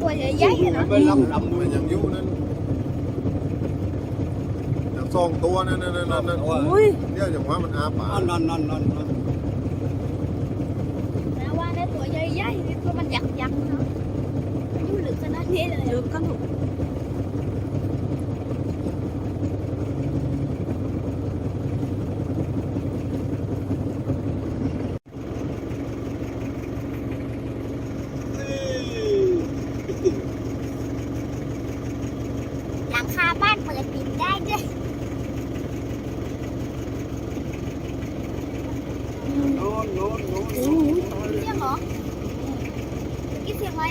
ตัวใหญ่ๆอะเนาะมันลำลำมันยังอยู่นั่นอย่างสองตัวนั่นนั่นนั่นนั่นอุ้ยเดี๋ยวอย่างว่ามันอาปากนั่นนั่นนั่นนั่นแล้วว่าในตัวใหญ่ๆนี่ตัวมันยักษ์ยักษ์เนาะมันอยู่ลึกขนาดนี้เลยเจอกันลูก หลังคาบ้านเปิดปิดได้ด้วย โน่นโน่นโน่นเสียงเหรอกี่เสียงไว้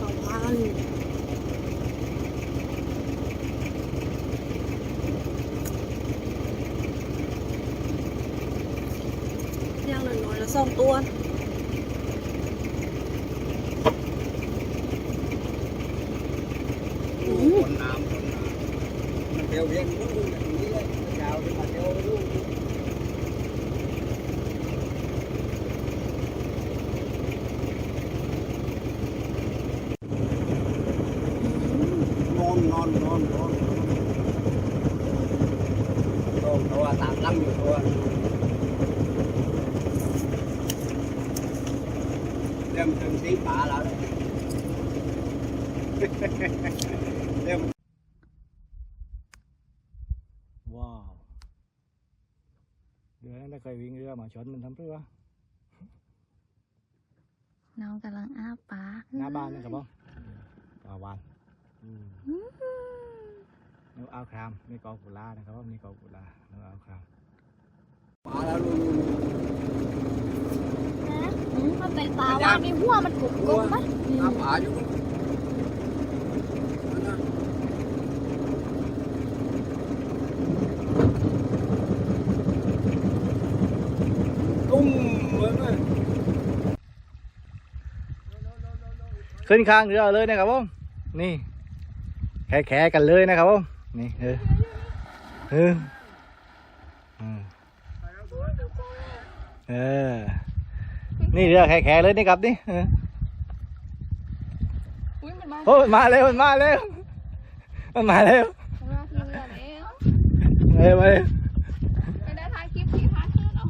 ต่อวันย่างน้อยๆแล้วสองตัว คนน้ำคนน้ำมันเที่ยวเวียนลูกแบบนี้เลยยาวขึ้นมาเที่ยวลูกนอนนอนนอนนอน ตัวตัวตามตั้งอยู่ตัวเริ่มถึงสีป่าแล้วเริ่มว้าวเรือนั้นได้เคยวิ่งเรือมาชนมันทำเพื่อน้องกำลังอ้าปากหน้าบ้านนะครับผมปลาวานอืม นกเอาครามนี่กอกุลานะครับผมนี่กอกุลานกเอาครามป่าแล้วลูกนะมันเป็นปลาว่ามีหัวมันกรุบกรุบปะน้ำป่าอยู่ตุ้มเหมือนเลยขึ้นข้างเรือเลยนะครับผมนี่แข่แข่กันเลยนะครับผม นี่เออเอออืมเออ นี่เรือแข่แข่เลยนี่ครับนี่เอออุ้ยมันมาโอ้ยมาเร็วมันมาเร็วมันมาเร็วมาทีเรือแล้วเร็วมาเร็วไปได้ถ่ายคลิปผีพาเที่ยวเนาะ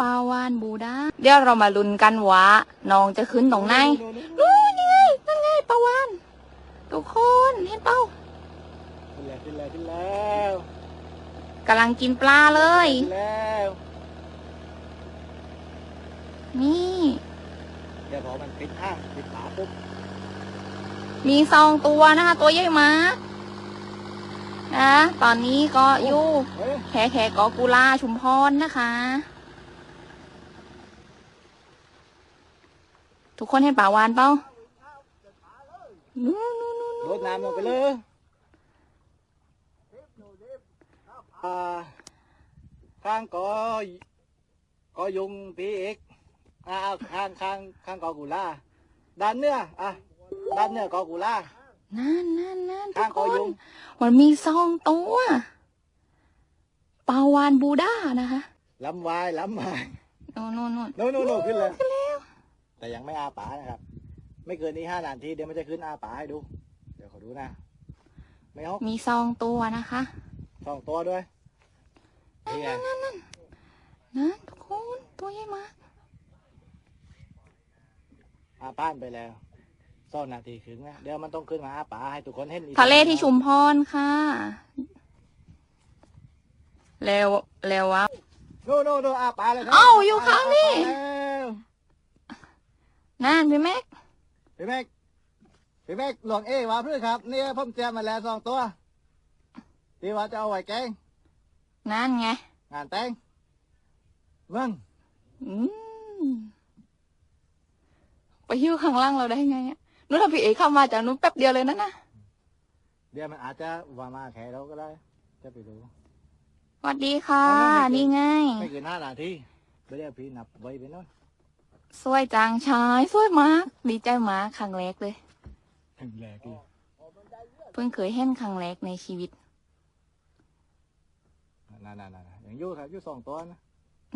ปลาวานบูดาเดี๋ยวเรามาลุ้นกันว่าน้องจะขึ้นตรงไหนนู่นนี่ไงนั่นไงปลาวานทุกคนเห็นเปล่า ขึ้ นแล้วขึ้นแล้วขึ้นแล้วกำลังกินปลาเลย ขึ้นแล้วนี่เดี๋ยวพอมันปิดห้างปิดฝาปุ๊บมีสองตัวนะคะ ตัวใหญ่มากนะตอนนี้ก็อยู่เฮ้ยแขแขกอกุลาชุมพรนะคะ ทุกคนเห็นปลาวานเปล่านู่นนู่นนู่นรดน้ำลงไปเลยอ่า ข้างกอกอยุงตีเอกอ่าเอาข้างข้างข้างกอกุลาด้านเนื้ออะด้านเนื้อกอกุลานั่นนั่นนั่นทุข้างกกคอนยุงมันมีสองตัวปลาวานบูดานะคะลำวายลำวายโน่นโน่นโน่นโน่นโน่นโน่นขึ้นเลยแต่ยังไม่อาปากนะครับ ไม่เกินนี้ห้านาทีเดี๋ยวมันจะขึ้นอาปากให้ดู เดี๋ยวขอดูนะไม่ฮอกมีสองตัวนะคะสองตัวด้วย นี่ไงนะทุกคนตัวใหญ่มากอาป้านไปแล้วสองนาทีครึ่งนะเดี๋ยวมันต้องขึ้นมาอาปากให้ทุกคนเห็นอีกทะเลที่ชุมพรค่ะ แล้วแล้วว่าโน่นโน่นโน่นอาปากเลยครับเอ้าอยู่ข้างนี่อาปากแล้วนั่นพี่แม็กพี่แม็กพี่แม็กหลวงเอวาเพื่อครับ เนี่ยผมเตรียมมาแล้วสองตัวที่ว่าจะเอาไว้แกง นั่นไง งานแต่งเมึงอืมไปหิ้วข้างล่างเราได้ไงอะนู้นถ้าพี่เอ๋เข้ามาจากนู้นแป๊บเดียวเลยนะนะเดี๋ยวมันอาจจะว่ามาแขเราก็ได้ จะไปดูสวัสดีค่ะเอาไม่เกินนี่ไงไม่เกินห้านาทีไปเดี๋ยวพี่นับไว้ไปโน่นสวยจังชายสวยมาก ดีใจมากครั้งแรกเลยถึงแรกเลยเพิ่งเคยเห็นครั้งแรกในชีวิต นั่นนั่นนั่นอย่างอยู่ครับอยู่สองตัวนะ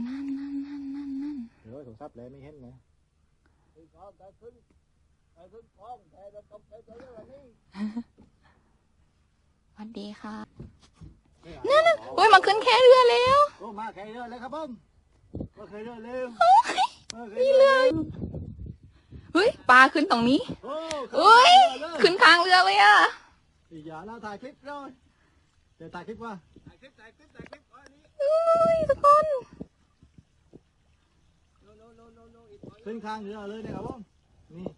นั่นนั่นนั่นนั่นนั่นเดี๋ยวโทรศัพท์เลยไม่เห็นเลยขึ้นคลองแต่ขึ้นแต่ขึ้นคลองแต่เราต้องไปตัวเรื่องนี้สวัสดีค่ะนั่นน่ะอุ้ยมาขึ้นแค่เรือแล้วโอ้มาแข่เรือเลยครับผมมาแข่เรือเร็วนี่เรือเฮ้ยปลาขึ้นตรงนี้โอ้เอ้ยขึ้ขึ้นนข้างเรือเลยอะอีกอย่างเราถ่ายคลิปเลยเดี๋ยวถ่ายคลิปว่า ถ่ายคลิปถ่ายคลิปถ่ายคลิปอันนี้อุ้ยทุกคนโนโนโนโนโนอีกขึ้นข้างเรือเลยนะครับผมนี่แข่แข่